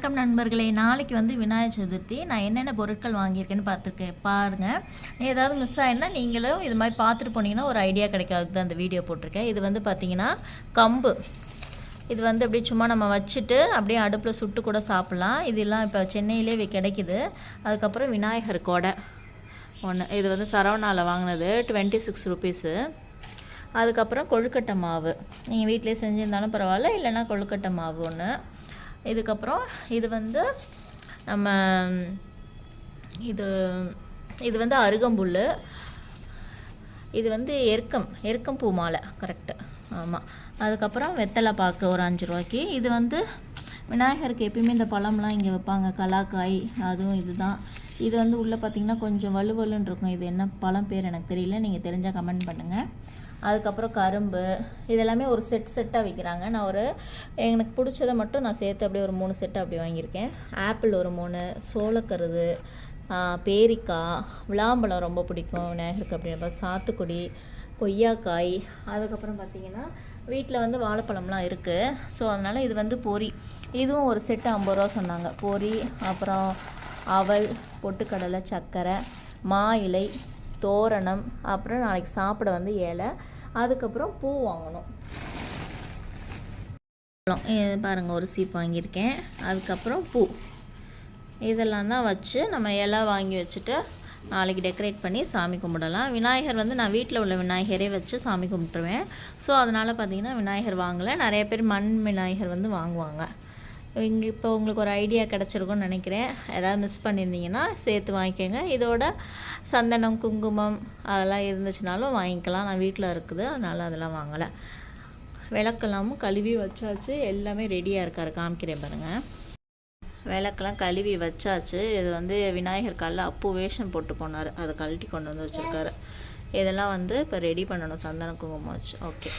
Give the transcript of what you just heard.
வணக்கம் நண்பர்களே. நாளைக்கு வந்து விநாயகர் சதுர்த்தி. நான் என்னென்ன பொருட்கள் வாங்கியிருக்கேன்னு பார்த்துருக்கேன் பாருங்கள் ஏதாவது மிஸ் ஆயிருந்தால் நீங்களும் இது மாதிரி பார்த்துட்டு போனீங்கன்னா ஒரு ஐடியா கிடைக்காது. தான் அந்த வீடியோ போட்டிருக்கேன். இது வந்து பார்த்தீங்கன்னா கம்பு. இது வந்து அப்படியே சும்மா நம்ம வச்சுட்டு அப்படியே அடுப்பில் சுட்டு கூட சாப்பிட்லாம். இதெல்லாம் இப்போ சென்னையிலே கிடைக்கிது கிடைக்குது. அதுக்கப்புறம் விநாயகர் கொடை ஒன்று இது வந்து சரவணாவில் வாங்கினது. டுவெண்ட்டி சிக்ஸ் ருபீஸு அதுக்கப்புறம் கொழுக்கட்டை மாவு. நீங்கள் வீட்டிலே செஞ்சுருந்தாலும் பரவாயில்ல. இல்லைன்னா கொழுக்கட்டை மாவு ஒன்று இதுக்கப்புறம் இது வந்து நம்ம இது இது வந்து அருகம்புல் இது வந்து எருக்கம் எருக்கம் பூ மாலை கரெக்டு ஆமாம் அதுக்கப்புறம் வெத்தலை பாக்கு ஒரு அஞ்சு ரூபாய்க்கு. இது வந்து விநாயகருக்கு எப்பயுமே இந்த பழம்லாம் இங்கே வைப்பாங்க. கலாக்காய் அதுவும் இதுதான். இது வந்து உள்ளே பார்த்தீங்கன்னா கொஞ்சம் வலுவலுன்னு இருக்கும். இது என்ன பழம் பேர் எனக்கு தெரியல. நீங்கள் தெரிஞ்சால் கமெண்ட் பண்ணுங்கள் அதுக்கப்புறம் கரும்பு இதெல்லாமே ஒரு செட் செட்டாக விற்கிறாங்க நான் ஒரு எனக்கு பிடிச்சதை மட்டும் நான் சேர்த்து அப்படியே ஒரு மூணு செட்டு அப்படி வாங்கியிருக்கேன். ஆப்பிள் ஒரு மூணு சோளக்கருது பேரிக்காய் விளாம்பழம் ரொம்ப பிடிக்கும் விநாயகருக்கு அப்படின்ற சாத்துக்குடி கொய்யாக்காய் அதுக்கப்புறம் பார்த்தீங்கன்னா வீட்டில் வந்து வாழைப்பழம்லாம் இருக்குது ஸோ அதனால் இது வந்து பொரி. இதுவும் ஒரு செட்டு ஐம்பது ரூபா சொன்னாங்க. பொரி அப்புறம் அவல் பொட்டுக்கடலை சர்க்கரை மா இலை தோரணம் அப்புறம் நாளைக்கு சாப்பிட வந்து இலை அதுக்கப்புறம் பூ வாங்கணும். பாருங்கள் ஒரு சீப் வாங்கியிருக்கேன். அதுக்கப்புறம் பூ. இதெல்லாம் தான் வச்சு நம்ம இலை வாங்கி வச்சுட்டு நாளைக்கு டெக்கரேட் பண்ணி சாமி கும்பிடலாம். விநாயகர் வந்து நான் வீட்டில் உள்ள விநாயகரே வச்சு சாமி கும்பிட்டுருவேன். ஸோ அதனால் பார்த்தீங்கன்னா விநாயகர் வாங்கலை. நிறைய பேர் மண் விநாயகர் வந்து வாங்குவாங்க. இங்கே இப்போ உங்களுக்கு ஒரு ஐடியா கிடச்சிருக்கும்னு நினைக்கிறேன். ஏதாவது மிஸ் பண்ணியிருந்தீங்கன்னா சேர்த்து வாங்கிக்கோங்க. இதோட சந்தனம் குங்குமம் அதெல்லாம் இருந்துச்சுனாலும் வாங்கிக்கலாம். நான் வீட்டில் இருக்குது. அதனால் அதெல்லாம் வாங்கலை. விளக்கெல்லாமும் கழுவி வச்சாச்சு. எல்லாமே ரெடியாக இருக்காரு. காமிக்கிறேன் பாருங்கள் விளக்கெல்லாம் கழுவி வச்சாச்சு. இது வந்து விநாயகர் காலில் அப்பு வேஷம் போட்டு போனார். அதை கழட்டி கொண்டு வந்து வச்சுருக்காரு. இதெல்லாம் வந்து இப்போ ரெடி பண்ணணும். சந்தன குங்குமம் வச்சு. ஓகே